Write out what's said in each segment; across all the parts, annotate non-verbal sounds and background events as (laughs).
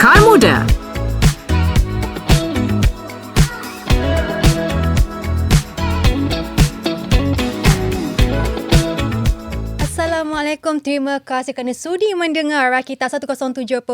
Akar Muda. Terima kasih kerana sudi mendengar Rakita 107.9.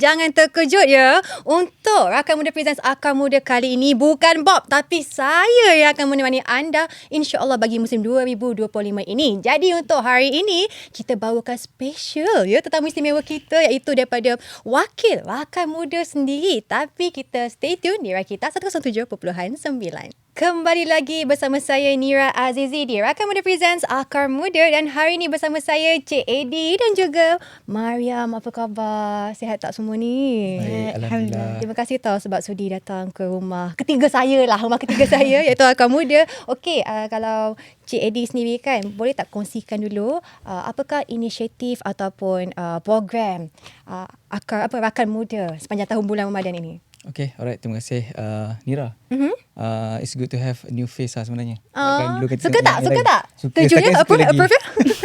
Jangan terkejut ya. Untuk Rakan Muda Presents Akar Muda kali ini bukan Bob tapi saya yang akan menemani anda insya-Allah bagi musim 2025 ini. Jadi untuk hari ini kita bawakan special ya tetamu istimewa kita iaitu daripada wakil Rakan Muda sendiri. Tapi kita stay tune di Rakita 107.9. Kembali lagi bersama saya Nira Azizi di Rakan Muda Presents Akar Muda dan hari ini bersama saya Cik Edi dan juga Mariam. Apa khabar? Sihat tak semua ni? Baik, Alhamdulillah. Terima kasih tau sebab sudi datang ke rumah ketiga saya lah. Rumah ketiga saya (laughs) iaitu Akar Muda. Okey, uh, kalau Cik Edi sendiri kan, boleh tak kongsikan dulu uh, apakah inisiatif ataupun uh, program uh, Akar apa Rakan Muda sepanjang tahun bulan Ramadan ini? Okay, alright. Terima kasih uh, Nira. Mhm. Uh, it's good to have a new face lah sebenarnya. Ah, Kan dulu suka tak? Suka tak? Suka. Setakat apa? Approve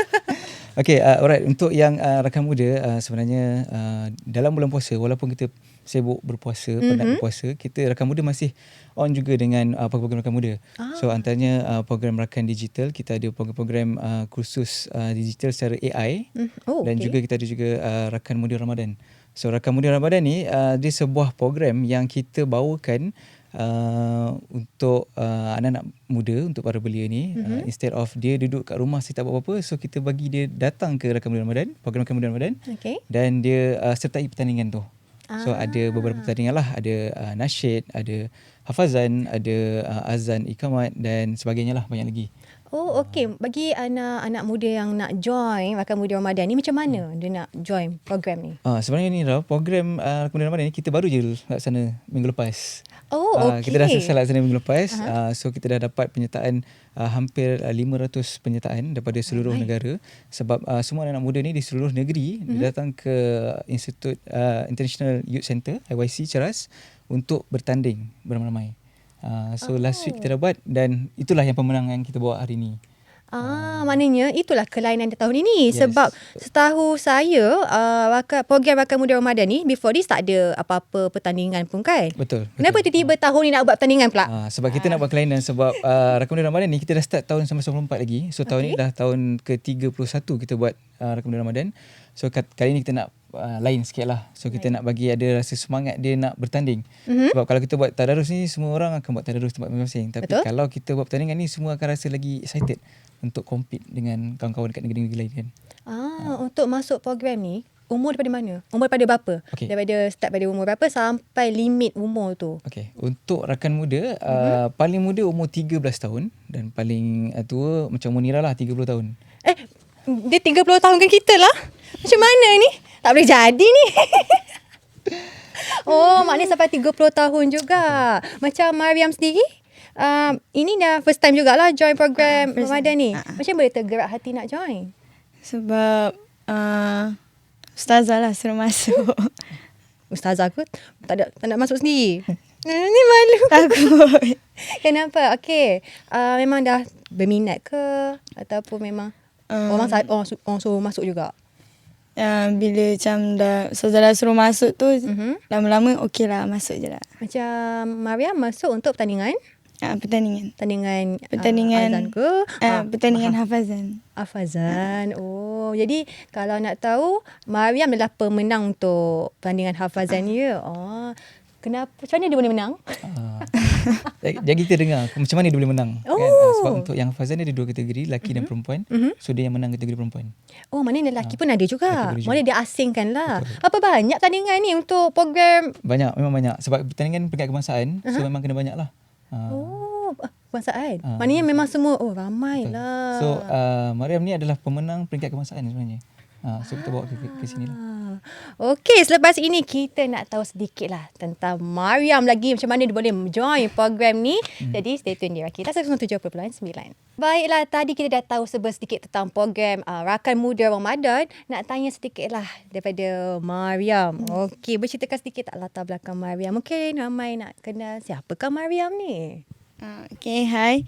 (laughs) okay, uh, alright. Untuk yang uh, rakan muda, uh, sebenarnya uh, dalam bulan puasa, walaupun kita sibuk berpuasa, mm-hmm. penat berpuasa, kita rakan muda masih on juga dengan uh, program rakan muda. Ah. So antaranya uh, program rakan digital, kita ada program-program uh, kursus uh, digital secara AI Mm, oh, dan okey. juga kita ada juga uh, rakan muda Ramadan. So rakan muda Ramadan ni uh, dia sebuah program yang kita bawakan uh, untuk uh, anak-anak muda untuk para belia ni mm-hmm. uh, instead of dia duduk kat rumah saya tak buat apa-apa so kita bagi dia datang ke rakan muda Ramadan, program rakan muda Ramadan Okey. dan dia uh, sertai pertandingan tu. So Ah. ada beberapa pertandingan lah, ada uh, nasyid, ada hafazan, ada uh, azan, ikamat dan sebagainya lah banyak lagi. Oh okey bagi anak-anak muda yang nak join Rakan Muda Ramadan ni macam mana dia nak join program ni? Ah sebenarnya ni Raf, program uh, rakan muda Ramadan ni kita baru je laksana minggu lepas. Oh Ah, okey. Kita dah selesai laksana minggu lepas. Uh-huh. so kita dah dapat penyertaan uh, hampir uh, 500 penyertaan daripada seluruh Ramai. negara sebab uh, semua anak muda ni di seluruh negeri uh-huh. dia datang ke Institut uh, International Youth Center IYC Ceras untuk bertanding beramai-ramai. Uh, so oh. last week kita dapat dan itulah yang pemenang yang kita bawa hari ni. Ah, maknanya itulah kelainan tahun ini Yes. sebab setahu saya uh, rakan, program Rakan Muda Ramadan ni before this tak ada apa-apa pertandingan pun kan? Betul. Kenapa betul. tiba-tiba tahun ni nak buat pertandingan pula? Ah, sebab kita nak buat kelainan sebab uh, Rakam Muda Ramadan ni kita dah start tahun 1994 lagi. So tahun Okay. ni dah tahun ke-31 kita buat uh, Rakam Muda Ramadan. So kat, kali ni kita nak uh, lain sikit lah. So kita nak bagi ada rasa semangat dia nak bertanding. Mhm. Sebab kalau kita buat tadarus ni semua orang akan buat tadarus tempat masing-masing. Tapi Betul. kalau kita buat pertandingan ni semua akan rasa lagi excited untuk compete dengan kawan-kawan dekat negeri-negeri lain kan. Ah, untuk masuk program ni umur daripada mana? Umur daripada berapa? Okey. Daripada start pada umur berapa sampai limit umur tu? Okay. Untuk rakan muda, Mhm. uh, paling muda umur 13 tahun dan paling uh, tua macam Munira lah 30 tahun. Eh, dia 30 tahun kan kita lah. Macam mana ni? Tak boleh jadi ni. (laughs) oh, maknanya sampai 30 tahun juga. Macam Mariam sendiri, um, ini dah first time jugalah join program first Ramadan ni. Ah, ah. Macam boleh tergerak hati nak join? Sebab uh, Ustazah lah suruh masuk. (laughs) Ustazah aku tak ada tak nak masuk sendiri. (laughs) Hmm, ni malu. Takut. Kenapa? Okey. Uh, memang dah berminat ke ataupun memang Um, orang orang, su- orang suruh masuk juga? Uh, bila macam dah dah suruh masuk tu, Mhm. lama-lama okey lah masuk je lah. Macam Mariam masuk untuk pertandingan? Uh, pertandingan. Pertandingan Pertandingan. uh, azan ke? Uh, pertandingan hafazan. Hafazan. Oh, jadi kalau nak tahu Mariam adalah pemenang untuk pertandingan hafazan ya. Oh. Kenapa? Macam mana dia boleh menang? Ah. Jadi kita dengar macam mana dia boleh menang. Kan? Ah, Oh. Mhm. Sebab untuk yang Fazan ni ada dua kategori, lelaki dan perempuan. So dia yang menang kategori perempuan. Oh, maknanya lelaki pun ada juga. Mana dia asingkan lah. Apa banyak pertandingan ni untuk program Banyak, memang banyak. Sebab pertandingan peringkat kebangsaan, so memang kena banyak lah. Ah. Oh, kebangsaan. Ah. Maknanya memang semua oh ramai Betul. lah. So uh, Mariam ni adalah pemenang peringkat kebangsaan sebenarnya. Uh, so kita bawa ke, ke, ke sini lah. Ah. Okey, selepas ini kita nak tahu sedikit lah tentang Mariam lagi macam mana dia boleh join program ni. Hmm. Jadi stay tune di Rakita 107.9. Baiklah, tadi kita dah tahu sebab sedikit tentang program uh, Rakan Muda Ramadan. Nak tanya sedikit lah daripada Mariam. Okey, berceritakan sedikit tak latar belakang Mariam. Mungkin ramai nak kenal siapakah Mariam ni? Uh, okay, hai.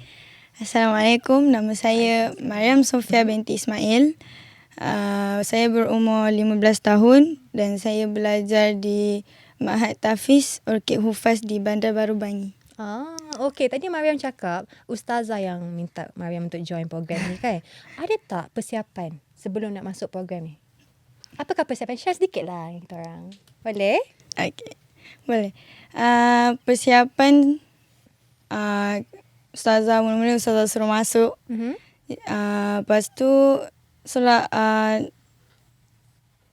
Assalamualaikum. Nama saya Mariam Sofia binti Ismail. Uh, saya berumur 15 tahun dan saya belajar di Mahat Tafiz Orkid Hufaz di Bandar Baru Bangi. Ah, okey. Tadi Mariam cakap ustazah yang minta Mariam untuk join program ni kan. Ada tak persiapan sebelum nak masuk program ni? Apakah persiapan? Share sedikit lah kita orang. Boleh? Okey. Boleh. Uh, persiapan uh, ustazah mula-mula ustazah suruh masuk. Mm-hmm. Uh, lepas tu solat uh,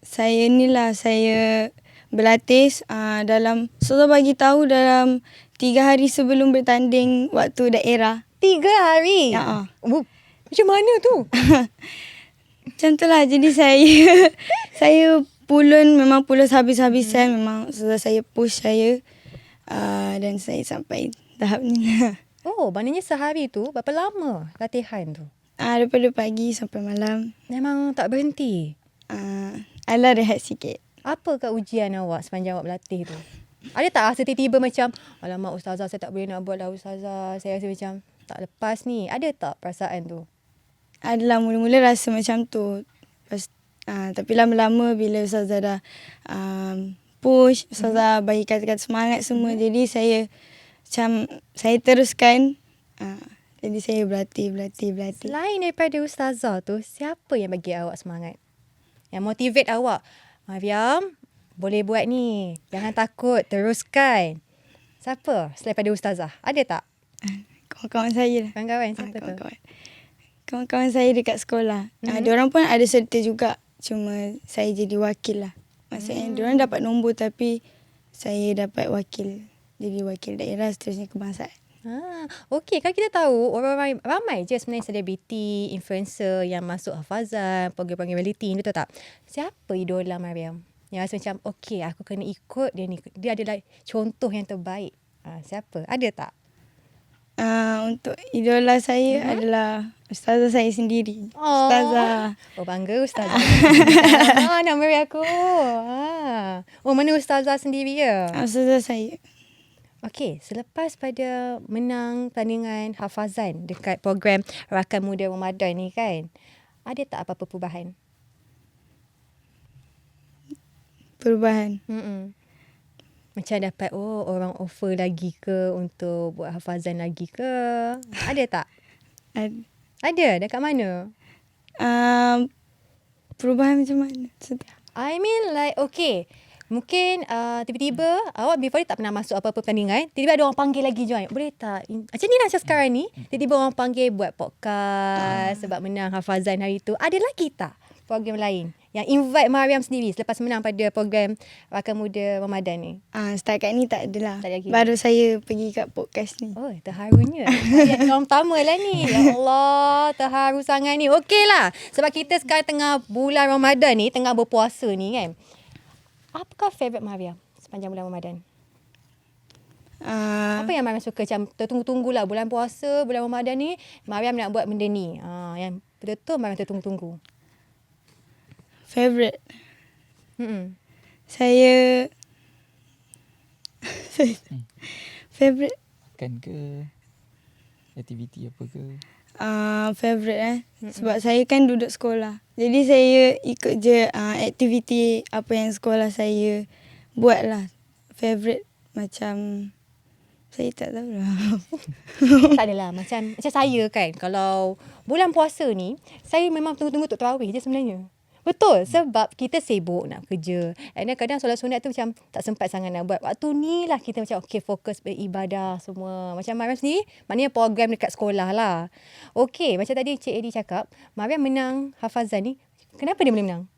saya ni lah saya berlatih uh, dalam ustazah bagi tahu dalam tiga hari sebelum bertanding waktu daerah. Tiga hari? Ya. Uh. Macam mana tu? (laughs) Macam tu lah. Jadi saya (laughs) saya pulun memang pulus habis-habisan. Memang sudah saya push saya. Uh, dan saya sampai tahap ni lah. Oh, maknanya sehari tu berapa lama latihan tu? Uh, daripada pagi sampai malam. Memang tak berhenti? Uh, alah rehat sikit. Apa ke ujian awak sepanjang awak berlatih tu? Ada tak rasa tiba-tiba macam, alamak ustazah saya tak boleh nak buat lah ustazah. Saya rasa macam tak lepas ni. Ada tak perasaan tu? Adalah mula-mula rasa macam tu. Lepas, uh, tapi lama-lama bila ustazah dah um, push, ustazah bagi kata-kata semangat semua. Jadi saya macam saya teruskan. Uh, jadi saya berlatih, berlatih, berlatih. Selain daripada ustazah tu, siapa yang bagi awak semangat? Yang motivate awak? Mariam, boleh buat ni. Jangan takut, teruskan. Siapa selain daripada ustazah? Ada tak? Kawan-kawan saya lah. Kawan-kawan Ah, siapa tu? kawan-kawan. Kawan-kawan saya dekat sekolah. Mm-hmm. Mhm. Uh, diorang pun ada serta juga. Cuma saya jadi wakil lah. Maksudnya mm. diorang dapat nombor tapi saya dapat wakil. Jadi wakil daerah seterusnya kebangsaan. Ha, okey, kalau kita tahu orang ramai, ramai je sebenarnya selebriti, influencer yang masuk hafazan, program-program reality, betul tak? Siapa idola Mariam? Yang rasa macam, okey, aku kena ikut dia ni. Dia adalah contoh yang terbaik. Ha, siapa? Ada tak? Uh, untuk idola saya mm-hmm. adalah ustazah saya sendiri. Oh. Ustazah. Oh, bangga ustazah. (laughs) ah, nama aku. Ha. Oh, mana ustazah sendiri ya? Ustazah saya. Okey, selepas pada menang pertandingan hafazan dekat program Rakan Muda Ramadan ni kan, ada tak apa-apa perubahan? Perubahan. Mm-mm. Macam dapat, oh orang offer lagi ke untuk buat hafazan lagi ke? Ada tak? Ad, Ada, dekat mana? uh, perubahan macam mana? I mean like, okay. Mungkin uh, tiba-tiba awak before ni tak pernah masuk apa-apa pertandingan. Tiba-tiba ada orang panggil lagi join. Boleh tak? Macam ni lah macam sekarang ni. Tiba-tiba orang panggil buat podcast sebab menang hafazan hari tu. Ada lagi tak program lain yang invite Mariam sendiri selepas menang pada program Rakan Muda Ramadan ni? Uh, setakat ni tak adalah. Tak ada lagi. Baru saya pergi kat podcast ni. Oh, terharunya. Saya orang pertama lah ni. Ya Allah, terharu sangat ni. Okey lah. Sebab kita sekarang tengah bulan Ramadan ni, tengah berpuasa ni kan. Apakah favourite Mariam sepanjang bulan Ramadan? Uh, Apa yang Mariam suka? Macam tertunggu-tunggu lah bulan puasa, bulan Ramadan ni, Mariam nak buat benda ni. Ha, yang betul-betul Mariam tertunggu-tunggu. favorite. (laughs) Hmm. Saya favorite Kan ke aktiviti apa ke? Uh, favorite eh mm sebab saya kan duduk sekolah. Jadi saya ikut je uh, aktiviti apa yang sekolah saya buat lah. Favorite macam saya tak tahu lah. (laughs) tak adalah. Macam, macam saya kan, kalau bulan puasa ni, saya memang tunggu-tunggu untuk terawih je sebenarnya. Betul sebab kita sibuk nak kerja. And then kadang solat sunat tu macam tak sempat sangat nak buat. Waktu ni lah kita macam okay fokus beribadah semua. Macam Mariam sendiri maknanya program dekat sekolah lah. Okay macam tadi Cik Edi cakap Mariam menang hafazan ni. Kenapa dia boleh menang?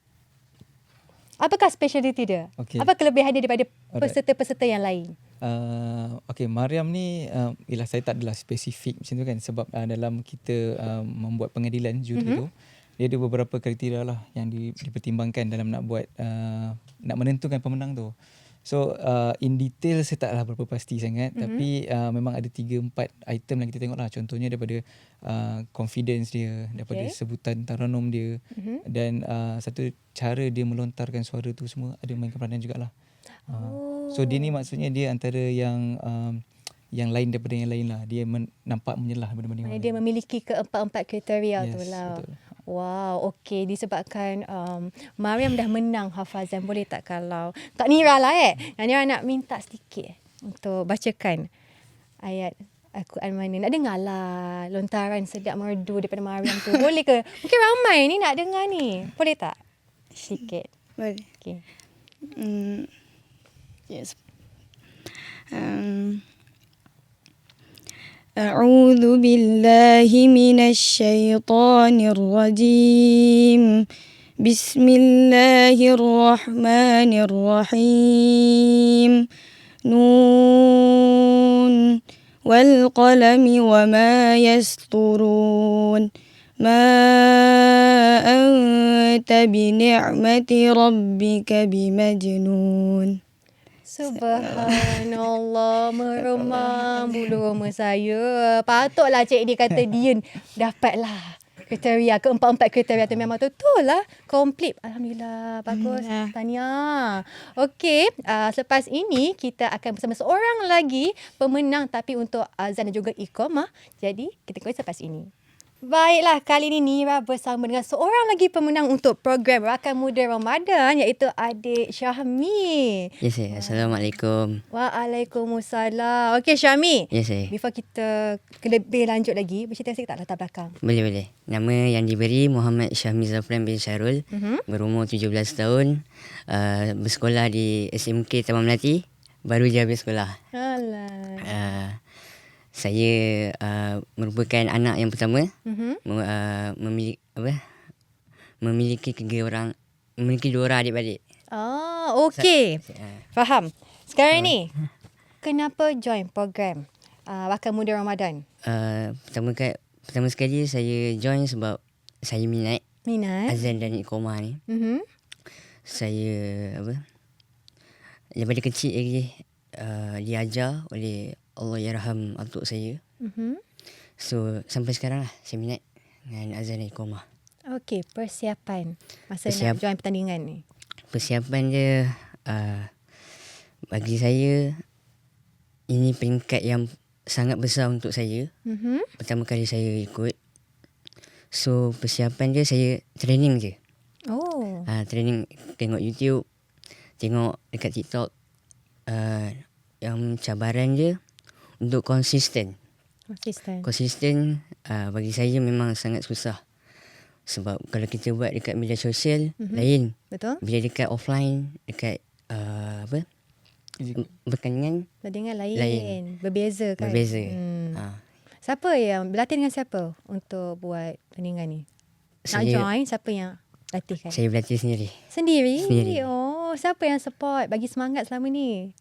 Apakah speciality dia? Okay. Apa kelebihan dia daripada Alright. peserta-peserta yang lain? Uh, okay, Mariam ni, uh, ialah saya tak adalah spesifik macam tu kan sebab uh, dalam kita uh, membuat pengadilan juri mm-hmm. tu, dia ada beberapa kriteria lah yang di, dipertimbangkan dalam nak buat, uh, nak menentukan pemenang tu. So uh, in detail saya taklah berapa pasti sangat mm-hmm. tapi uh, memang ada 3 4 item yang kita tengok lah contohnya daripada uh, confidence dia daripada Okay. sebutan taranum dia Mhm. dan uh, satu cara dia melontarkan suara tu semua ada mainkan peranan jugalah. Uh, so dia ni maksudnya dia antara yang um, yang lain daripada yang lain lah. Dia men, nampak menyelah orang dia lain. memiliki keempat-empat kriteria Yes, tu lah. betul. Wow, okey. Disebabkan um, Mariam dah menang hafazan. Boleh tak kalau... Kak Nira lah eh. Kak Nira nak minta sedikit eh, untuk bacakan ayat Al-Quran mana. Nak dengar lah lontaran sedap merdu daripada Mariam tu. (laughs) Boleh ke? Mungkin ramai ni nak dengar ni. Boleh tak? Sikit. Boleh. Okey. Hmm. Yes. Um, أعوذ بالله من الشيطان الرجيم. بسم الله الرحمن الرحيم. نون. والقلم وما يسطرون ما أنت بنعمة ربك بمجنون. Subhanallah. (laughs) Meremang bulu roma saya. Patutlah Cik Di kata dia dapatlah kriteria keempat-empat kriteria tu. Memang betul lah. Komplit. Alhamdulillah. Bagus. Alhamdulillah. tahniah okey uh, selepas ini kita akan bersama seorang lagi pemenang tapi untuk azan dan juga iqamah. Jadi kita kongsi selepas ini Baiklah, kali ini Nira bersama dengan seorang lagi pemenang untuk program Rakan Muda Ramadan iaitu adik Syahmi. Ya saya. Assalamualaikum. Waalaikumsalam. Okey Syahmi. Ya saya. Before kita lebih lanjut lagi, bercerita sikit tak latar belakang? Boleh boleh. Nama yang diberi Muhammad Syahmi Zafran bin Syarul. Mhm. Berumur 17 tahun. Uh, bersekolah di SMK Taman Melati. Baru je habis sekolah. Alah. Uh, saya uh, merupakan anak yang pertama Mhm. me- uh, memiliki apa? Memiliki tiga orang memiliki dua orang adik-beradik. Ah, okey. Uh, Faham. Sekarang ni, kenapa join program uh, Rakan Muda Ramadan? uh, pertama kali pertama sekali saya join sebab saya minat Minat? azan dan iqamah ni. Mhm. saya apa daripada kecil lagi uh, diajar oleh Allah Yarham atuk saya. Mhm. So sampai sekarang lah saya minat dengan azan iqamah. Okey, persiapan masa Persiap- nak join pertandingan ni. Persiapan dia uh, bagi saya ini peringkat yang sangat besar untuk saya. Mhm. Pertama kali saya ikut. So persiapan dia saya training je. Oh. Uh, training tengok YouTube, tengok dekat TikTok. Uh, yang cabaran dia untuk konsisten. Konsisten. Konsisten uh, bagi saya memang sangat susah. Sebab kalau kita buat dekat media sosial Mhm. lain. Betul? Bila dekat offline, dekat uh, apa? Pertandingan Pertandingan lain. Lain. Berbeza kan? berbeza. Hmm. Uh, Siapa yang berlatih dengan siapa untuk buat pertandingan ni? Nak saya join siapa yang latihkan? saya berlatih sendiri. Sendiri? Sendiri. Oh, siapa yang support bagi semangat selama ni?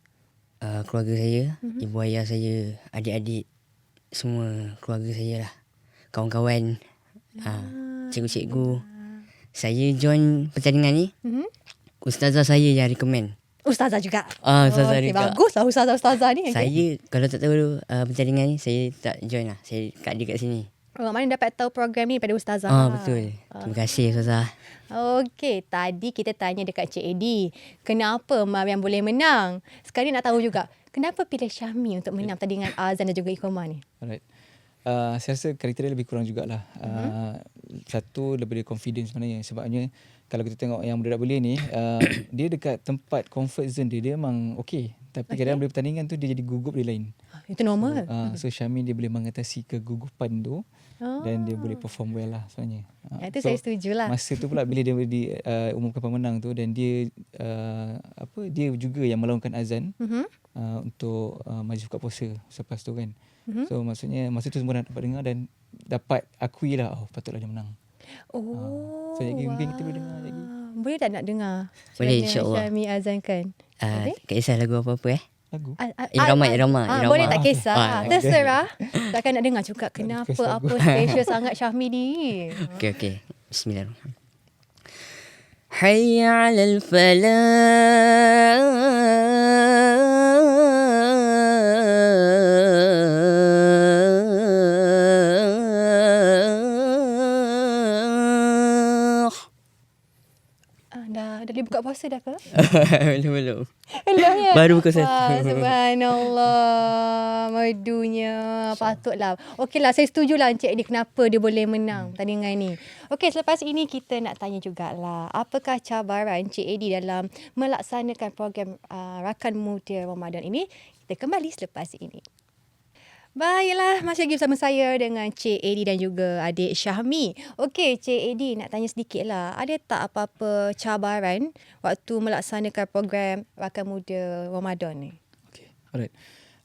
Uh, keluarga saya, Mhm. ibu ayah saya, adik-adik, semua keluarga saya lah. Kawan-kawan, uh, cikgu-cikgu. Saya join pertandingan ni, Mhm. ustazah saya yang recommend. Ustazah juga. Ah, ustazah okey, juga. Bagus lah ustazah-ustazah ni. Saya kalau tak tahu uh, pertandingan ni, saya tak join lah. Saya kat dia kat sini. Oh, mana dapat tahu program ni daripada ustazah. Ah, betul. Terima kasih ustazah. Okey, tadi kita tanya dekat Cik Edi, kenapa Mariam boleh menang? Sekarang nak tahu juga, kenapa pilih Syahmi untuk menang pertandingan azan dan juga iqamah ni? Alright. Uh, saya rasa kriteria lebih kurang jugalah. Uh, Satu lebih confidence sebenarnya sebabnya kalau kita tengok yang budak belia ni uh, (coughs) dia dekat tempat comfort zone dia dia memang okey tapi okay. kadang bila pertandingan tu dia jadi gugup dia lain. Ah, Itu normal. Uh, so Syami dia boleh mengatasi kegugupan tu Oh. dan dia boleh perform well lah sebenarnya. Uh, Itu saya setuju lah. Masa tu pula bila dia di uh, umumkan pemenang tu dan dia uh, apa dia juga yang melaungkan azan Mhm. uh, untuk uh, majlis buka puasa selepas tu kan. Mhm. So maksudnya masa tu semua dah dapat dengar dan dapat akui lah oh patutlah dia menang. Oh. so, jadi mungkin kita boleh dengar lagi. Boleh tak nak dengar? Boleh, insyaAllah. Syahmi azankan. Ah, okay. Kisah lagu apa-apa eh? Lagu? Irama, Irama. Ah, boleh tak kisah? Ah, ah okay. Terserah. Takkan nak dengar cakap kenapa apa (laughs) special sangat Syahmi ni. Okay, okay. Bismillahirrahmanirrahim. حي al falah. Puasa dah ke? (laughs) belum belum. Hello ya. Baru pukul satu. Wah, subhanallah. Merdunya. Patutlah. Okeylah, saya setujulah Encik Edi kenapa dia boleh menang pertandingan ni. Okey, selepas ini kita nak tanya jugalah. Apakah cabaran Encik Edi dalam melaksanakan program uh, Rakan Muda Ramadan ini? Kita kembali selepas ini. Baiklah, masih lagi bersama saya dengan Cik Edi dan juga adik Syahmi. Okey, Cik Edi nak tanya sedikit lah. Ada tak apa-apa cabaran waktu melaksanakan program Rakan Muda Ramadan ni? Okay, alright.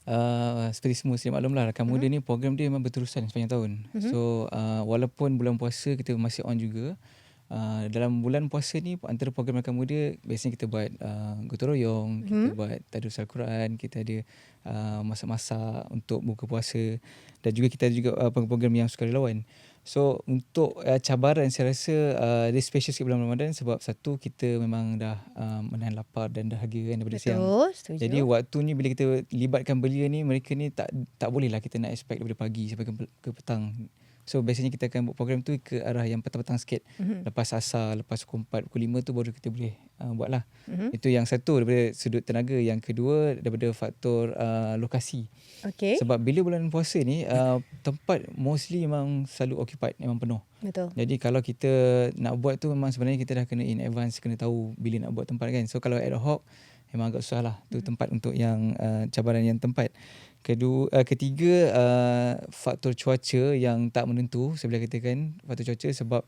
Uh, seperti semua sedia maklum lah Rakan Muda ni program dia memang berterusan sepanjang tahun. So uh, walaupun bulan puasa kita masih on juga. Uh, dalam bulan puasa ni antara program Rakan Muda biasanya kita buat uh, gotong royong, kita buat tadus Al-Quran, kita ada uh, masak-masak untuk buka puasa dan juga kita ada juga uh, program-program yang sukarelawan. So untuk uh, cabaran saya rasa uh, dia special sikit bulan Ramadan sebab satu kita memang dah uh, menahan lapar dan dahaga kan daripada siang. Betul, setuju. Jadi waktu ni bila kita libatkan belia ni mereka ni tak tak boleh lah kita nak expect daripada pagi sampai ke, ke petang. So biasanya kita akan buat program tu ke arah yang petang-petang sikit. Mm-hmm. Lepas asar, lepas pukul 4, pukul 5 tu baru kita boleh uh, buat lah. Mm-hmm. Itu yang satu daripada sudut tenaga. Yang kedua daripada faktor uh, lokasi. Okey. Sebab bila bulan puasa ni uh, tempat mostly memang selalu occupied, memang penuh. Betul. Jadi kalau kita nak buat tu memang sebenarnya kita dah kena in advance, kena tahu bila nak buat tempat kan. So kalau ad hoc memang agak susah lah. Tu tempat untuk yang uh, cabaran yang tempat. Kedua, uh, ketiga uh, faktor cuaca yang tak menentu saya boleh katakan faktor cuaca sebab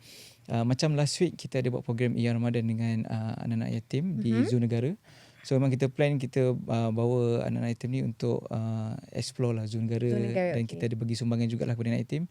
uh, macam last week kita ada buat program IR Ramadan dengan uh, anak-anak yatim mm-hmm. di Zoo Negara. So memang kita plan kita uh, bawa anak-anak yatim ni untuk uh, explore lah Zoo Negara, Zoo Negara, dan okey. kita ada bagi sumbangan jugalah kepada anak yatim.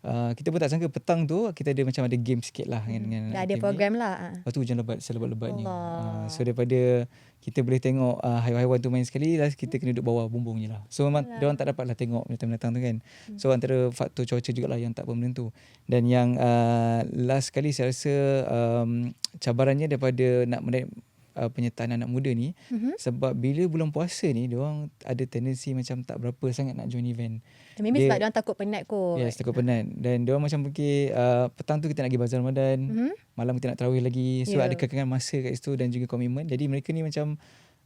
Uh, kita pun tak sangka petang tu kita ada macam ada game sikit lah dengan, dengan Dah ada yatim ni. program lah. ah. Lepas tu hujan lebat selebat-lebatnya. Uh, so daripada kita boleh tengok uh, haiwan-haiwan tu main sekali, last kita kena duduk bawah bumbung je lah. So memang dia orang tak dapat lah tengok binatang-binatang tu kan. So antara faktor cuaca jugalah yang tak menentu. Dan yang uh, last kali saya rasa um, cabarannya daripada nak menaik uh, penyertaan anak muda ni Mhm. sebab bila bulan puasa ni dia orang ada tendensi macam tak berapa sangat nak join event. Maybe Dia- sebab dia orang takut penat kot. Yes, takut penat. Dan dia orang macam fikir uh, petang tu kita nak pergi bazar Ramadan, Mhm. malam kita nak tarawih lagi. So Ya. ada kekangan masa kat situ dan juga komitmen. Jadi mereka ni macam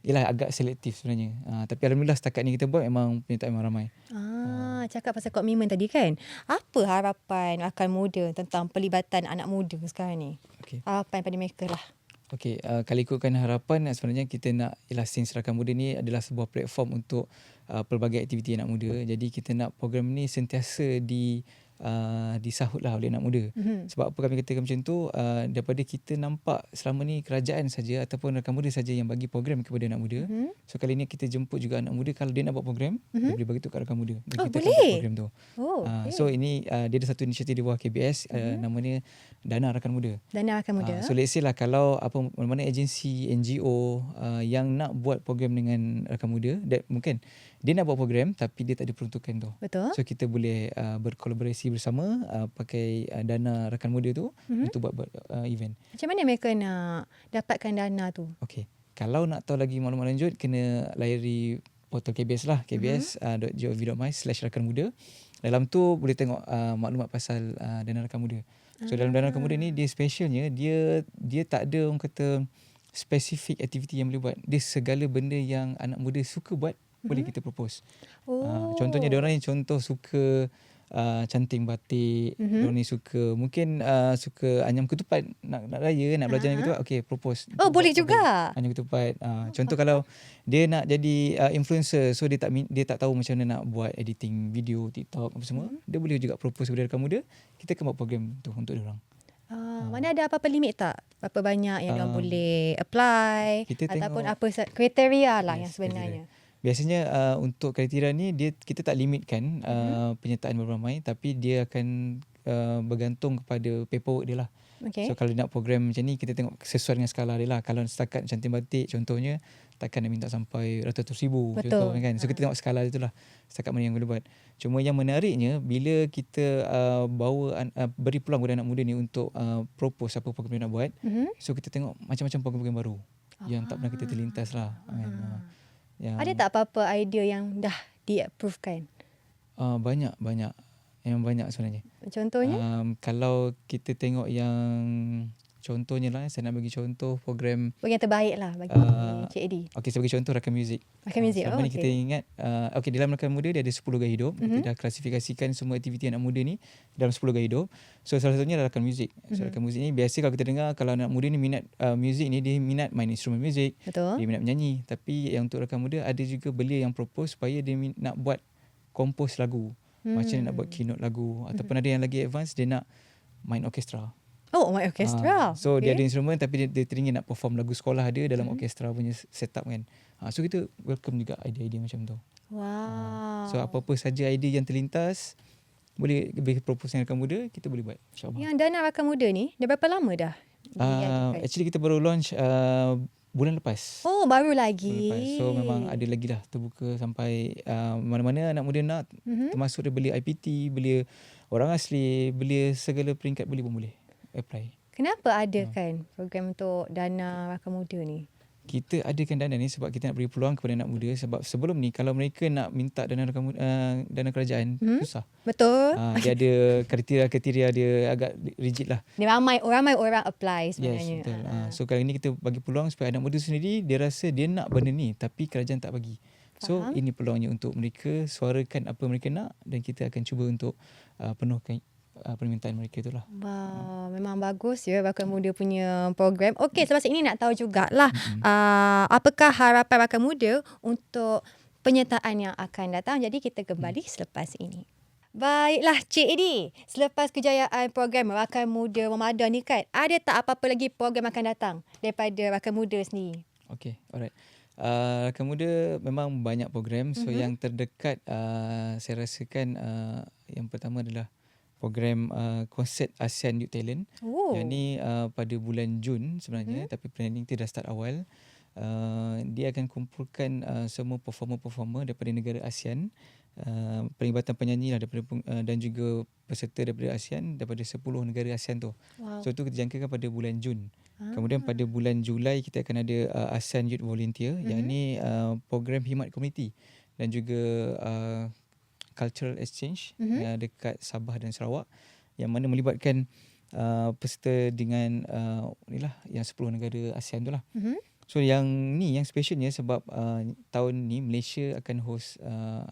Yelah agak selektif sebenarnya. Uh, tapi Alhamdulillah setakat ni kita buat memang penyertaan memang ramai. Ah, cakap pasal komitmen tadi kan. Apa harapan akan muda tentang pelibatan anak muda sekarang ni? Okay. Harapan pada mereka lah. Okay, uh, kalau ikutkan harapan sebenarnya kita nak ialah Sin Serakan Muda ni adalah sebuah platform untuk uh, pelbagai aktiviti anak muda. Jadi kita nak program ni sentiasa di uh, disahut lah oleh anak muda. Mhm. Sebab apa kami katakan macam tu, uh, daripada kita nampak selama ni kerajaan saja ataupun rakan muda saja yang bagi program kepada anak muda. Mhm. So kali ni kita jemput juga anak muda kalau dia nak buat program, dia boleh bagi tu kat rakan muda. Dan Oh, kita akan boleh? buat program tu. Oh, Ah, okay. so ini uh, dia ada satu inisiatif di bawah KBS uh, namanya Dana Rakan Muda. Dana akan muda. Ah, so let's say lah kalau apa mana agensi NGO uh, yang nak buat program dengan rakan muda that mungkin dia nak buat program tapi dia tak ada peruntukan tu. Betul. So kita boleh uh, berkolaborasi bersama uh, pakai uh, dana rakan muda tu Mhm. mm-hmm. untuk buat, buat uh, event. Macam mana mereka nak dapatkan dana tu? Okay. Kalau nak tahu lagi maklumat lanjut kena layari portal KBS lah kbs.gov.my slash rakan muda. Dalam tu boleh tengok uh, maklumat pasal uh, dana rakan muda. So dalam dana rakan muda ni dia specialnya dia dia tak ada orang kata spesifik aktiviti yang boleh buat. Dia segala benda yang anak muda suka buat mm-hmm. boleh kita propose. Oh. Uh, contohnya dia orang ni contoh suka uh, canting batik, mm-hmm. dia orang ni suka mungkin uh, suka anyam ketupat nak nak raya nak belajar anyam ketupat okey propose. Oh, Untuk boleh juga. Anyam ketupat. Uh, contoh kalau dia nak jadi uh, influencer so dia tak dia tak tahu macam mana nak buat editing video TikTok apa semua, mm-hmm. dia boleh juga propose kepada rakan muda, kita akan buat program tu untuk dia orang. Ah, mana ada apa-apa limit tak? Berapa banyak yang um, Um, boleh apply ataupun tengok- apa kriteria lah yang Yes, sebenarnya. Biasanya uh, untuk kriteria ni dia kita tak limitkan uh, Mhm. penyertaan berapa ramai tapi dia akan uh, bergantung kepada paperwork dia lah. Okay. So kalau dia nak program macam ni kita tengok sesuai dengan skala dia lah. Kalau setakat cantik batik contohnya takkan dia minta sampai ratus ribu Betul. contoh kan. So kita Ha. tengok skala dia tu lah. Setakat mana yang boleh buat. Cuma yang menariknya bila kita uh, bawa uh, beri peluang kepada anak muda ni untuk uh, propose apa program dia nak buat. Mhm. So kita tengok macam-macam program-program baru yang tak pernah kita terlintas lah. Kan. Uh, yang, Ada tak apa-apa idea yang dah di-approvekan? Uh, banyak banyak yang banyak sebenarnya. Contohnya? Um, kalau kita tengok yang contohnya lah saya nak bagi contoh program Yang terbaik lah bagi Ah, Cik Eddie. Okey sebagai contoh rakan muzik. Rakan muzik, Selama oh, ni kita ingat uh, okey dalam rakan muda dia ada 10 gaya hidup. Mm-hmm. Kita dah klasifikasikan semua aktiviti anak muda ni dalam 10 gaya hidup. So salah satunya adalah rakan muzik. So Mhm. rakan muzik ni biasa kalau kita dengar kalau anak muda ni minat uh, muzik ni dia minat main instrumen muzik. Betul. Dia minat menyanyi. Tapi yang untuk rakan muda ada juga belia yang propose supaya dia min- nak buat kompos lagu. Hmm. Macam nak buat keynote lagu ataupun ada yang lagi advance dia nak main orkestra. Oh, my orchestra. Ah, so okay. dia ada instrumen tapi dia, dia teringin nak perform lagu sekolah dia dalam mm-hmm. orkestra punya setup kan. Ah, so kita welcome juga idea-idea macam tu. Wow. So apa-apa saja idea yang terlintas boleh bagi proposal rakan muda kita boleh buat insyaallah. Yang Dana Rakan Muda ni, dah berapa lama dah? Uh, actually kita baru launch uh, bulan lepas. Oh, baru Bulan lagi. lepas. So memang ada lagi lah terbuka sampai uh, mana-mana anak muda nak Mhm. mm-hmm. termasuk dia belia IPT, belia orang asli, belia segala peringkat boleh pun boleh apply. Kenapa ada kan program untuk Dana Rakan Muda ni? kita adakan dana ni sebab kita nak beri peluang kepada anak muda sebab sebelum ni kalau mereka nak minta dana rakam, uh, dana kerajaan hmm? susah. Betul? Uh, dia ada (laughs) kriteria-kriteria dia agak rigid lah. Dia ramai ramai orang apply Yes, sebenarnya. betul. Uh, so kali ni kita bagi peluang supaya anak muda sendiri dia rasa dia nak benda ni tapi kerajaan tak bagi. So Faham. ini peluangnya untuk mereka suarakan apa mereka nak dan kita akan cuba untuk uh, penuhkan uh, permintaan mereka itulah. Wah, memang bagus ya Rakan Muda punya program. Okey, selepas ini nak tahu jugalah uh, apakah harapan Rakan Muda untuk penyertaan yang akan datang. Jadi kita kembali selepas ini. Baiklah Cik Edi, selepas kejayaan program Rakan Muda Ramadan ni kan, ada tak apa-apa lagi program akan datang daripada Rakan Muda sendiri? Okay, alright. Uh, rakan muda memang banyak program. So mm-hmm. yang terdekat uh, saya rasakan uh, yang pertama adalah program uh, konsert ASEAN Youth Talent. Oh. Yang ni uh, pada bulan Jun sebenarnya mm-hmm. tapi planning tu dah start awal. Uh, dia akan kumpulkan uh, semua performer-performer daripada negara ASEAN. Uh, perlibatan penyanyi lah daripada uh, dan juga peserta daripada ASEAN daripada 10 negara ASEAN tu. Wow. So tu kita jangkakan pada bulan Jun. Kemudian pada bulan Julai kita akan ada uh, ASEAN Youth Volunteer mm-hmm. yang ni uh, program khidmat komuniti dan juga uh, cultural exchange mm-hmm. yang dekat Sabah dan Sarawak yang mana melibatkan uh, peserta dengan uh, inilah yang 10 negara ASEAN tu lah. Mhm. So yang ni yang specialnya sebab uh, tahun ni Malaysia akan host uh,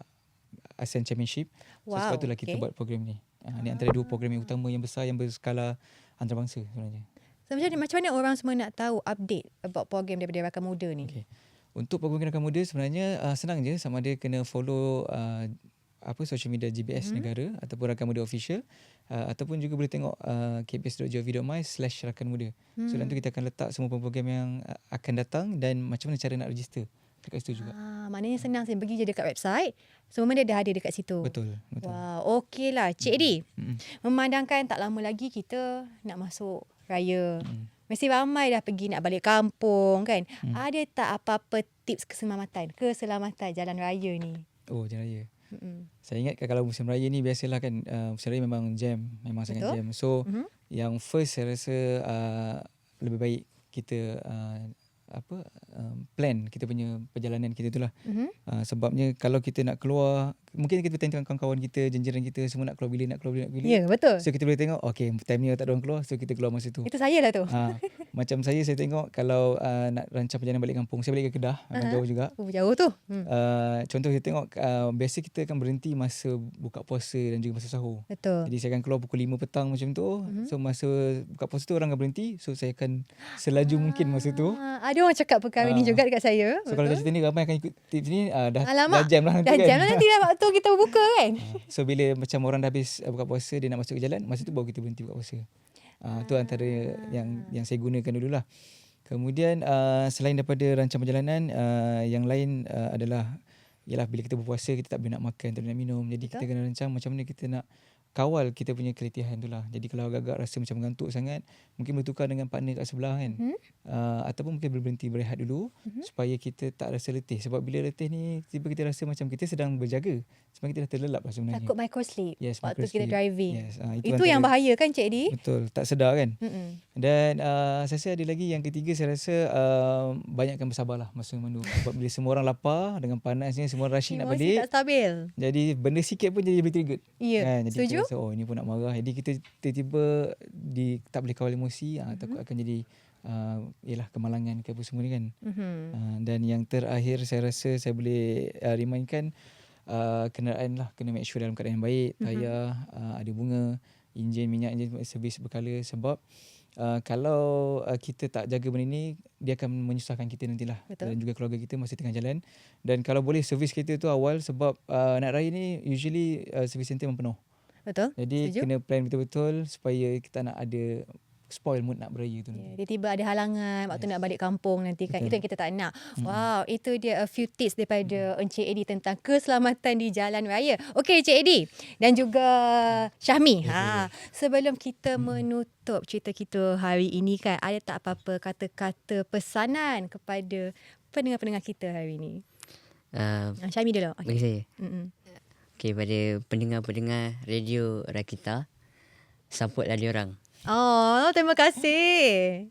ASEAN Championship. So Wow, sebab itulah kita okay. buat program ni. Uh, ni antara dua program yang utama yang besar yang berskala antarabangsa sebenarnya. So macam, macam mana orang semua nak tahu update about program daripada Rakan Muda ni? Okay. Untuk program rakan muda sebenarnya uh, senang je sama ada kena follow uh, apa social media GBS hmm. negara ataupun rakan muda official uh, ataupun juga boleh tengok uh, kbs.gov.my slash rakan muda. Hmm. So dalam tu kita akan letak semua program yang uh, akan datang dan macam mana cara nak register dekat situ juga. Ah, maknanya senang saya pergi je dekat website. Semua benda dah ada dekat situ. Betul, betul. Wow, okey lah. Cik Edi, Mm-mm. memandangkan tak lama lagi kita nak masuk raya. Mm. Mesti ramai dah pergi nak balik kampung kan. Ada tak apa-apa tips keselamatan, keselamatan jalan raya ni? Oh, jalan raya. Mm-mm. Saya ingat kalau musim raya ni biasalah kan uh, musim raya memang jam, memang sangat Betul. jam. So Mhm. yang first saya rasa uh, lebih baik kita uh, apa um, plan kita punya perjalanan kita tu lah. Mhm. Uh, sebabnya kalau kita nak keluar mungkin kita tengok kawan-kawan kita, jenjiran kita semua nak keluar bila nak keluar bila nak keluar. Ya, betul. So kita boleh tengok okay time ni tak ada orang keluar so kita keluar masa tu. Itu saya lah tu. Ha, (laughs) macam saya saya tengok kalau uh, nak rancang perjalanan balik kampung, saya balik ke Kedah, Aha. jauh juga. Oh, jauh tu. Hmm. Uh, contoh saya tengok uh, biasa kita akan berhenti masa buka puasa dan juga masa sahur. Betul. Jadi saya akan keluar pukul 5 petang macam tu. Mm-hmm. So masa buka puasa tu orang akan berhenti. So saya akan selaju mungkin masa tu. Ah, ada orang cakap perkara ni Ah. juga dekat saya. So kalau dah cerita ni ramai akan ikut tips ni uh, dah, Alamak. dah jam lah nanti dah kan. jam lah nanti dah waktu kita berbuka kan. Ah, so bila macam orang dah habis uh, buka puasa dia nak masuk ke jalan, masa tu baru kita berhenti buka puasa. Uh, tu antara yang yang saya gunakan dululah. Kemudian uh, selain daripada rancang perjalanan, uh, yang lain uh, adalah ialah bila kita berpuasa kita tak boleh nak makan, tak boleh nak minum. Jadi kita kena rancang macam mana kita nak kawal kita punya keletihan tu lah. Jadi kalau agak-agak rasa macam mengantuk sangat, mungkin bertukar dengan partner kat sebelah kan. Hmm. Uh, ataupun mungkin berhenti berehat dulu hmm. supaya kita tak rasa letih. Sebab bila letih ni tiba kita rasa macam kita sedang berjaga. Sebenarnya kita dah terlelap lah sebenarnya. Takut microsleep Yes, waktu kita microsleep. driving. Yes, ah, itu itu yang bahaya kan Cik Di? Betul, tak sedar kan. Mm-mm. Dan uh, saya rasa ada lagi yang ketiga saya rasa uh, banyakkan bersabarlah masa memandu. Sebab bila semua orang lapar dengan panasnya semua rushing nak balik. tak stabil. Jadi benda sikit pun jadi lebih triggered. Ya, Kan, jadi setuju? Rasa oh ini pun nak marah. Jadi kita tiba-tiba di tak boleh kawal emosi, ah, takut akan jadi uh, yalah kemalangan ke apa semua ni kan. Mhm. Uh, dan yang terakhir saya rasa saya boleh uh, remindkan uh, kenderaan lah kena make sure dalam keadaan yang baik, tayar uh, ada bunga, enjin minyak enjin servis berkala sebab uh, kalau uh, kita tak jaga benda ni dia akan menyusahkan kita nantilah Betul. dan juga keluarga kita masa tengah jalan dan kalau boleh servis kereta tu awal sebab uh, nak raya ni usually uh, servis center memang penuh. Betul? Jadi Setuju? kena plan betul-betul supaya kita nak ada spoil mood nak beraya tu Ya, nanti. dia tiba ada halangan waktu nak balik kampung nanti kan. Betul. Itu yang kita tak nak. Wow, itu dia a few tips daripada Encik Edi tentang keselamatan di jalan raya. Okey Encik Edi dan juga Syahmi. Ha, sebelum kita menutup cerita kita hari ini kan, ada tak apa-apa kata-kata pesanan kepada pendengar-pendengar kita hari ini? Uh, Ah, Syahmi dulu. bagi Okey. saya. Mm-mm. Okay, pada pendengar-pendengar radio Rakita, supportlah dia orang. Oh, terima kasih.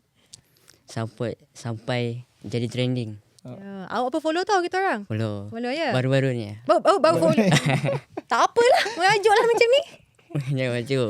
Support sampai jadi trending. Ya, awak apa follow tau kita orang? Follow. Follow ya. Baru-baru ni. Baru, baru, baru follow. (laughs) tak apalah, merajuklah macam ni. Jangan macam.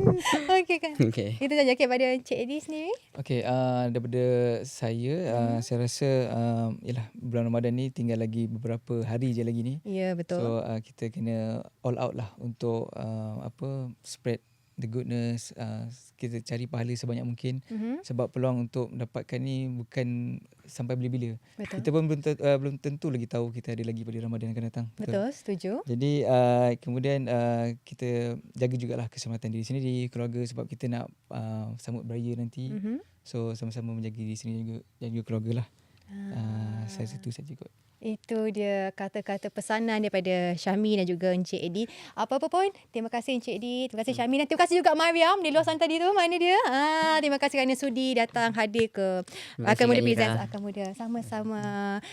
(laughs) (laughs) Okey kan. okay. Itu saja okay, pada Encik Edi sendiri. Okey, uh, daripada saya, uh, saya rasa uh, yalah bulan Ramadan ni tinggal lagi beberapa hari je lagi ni. Ya, betul. So uh, kita kena all out lah untuk uh, apa spread the goodness. Uh, kita cari pahala sebanyak mungkin Mhm. sebab peluang untuk mendapatkan ni bukan sampai bila-bila. Betul. Kita pun belum tentu, uh, belum tentu lagi tahu kita ada lagi pada Ramadan akan datang. Betul, setuju. Jadi uh, kemudian uh, kita jaga jugalah keselamatan diri sendiri, keluarga sebab kita nak uh, sambut beraya nanti. Mhm. So sama-sama menjaga diri sendiri juga dan juga keluarga lah. Uh, saya itu saja kot. Itu dia kata-kata pesanan daripada Syahmi dan juga Encik Edi. Apa-apa pun, terima kasih Encik Edi, terima kasih Syahmi dan terima kasih juga Mariam di luar sana tadi tu. Mana dia? Ah, terima kasih kerana sudi datang hadir ke kasih, Muda. Presents Akan Muda. Sama-sama.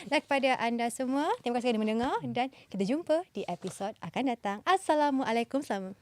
Dan kepada anda semua, terima kasih kerana mendengar dan kita jumpa di episod akan datang. Assalamualaikum. Selamat.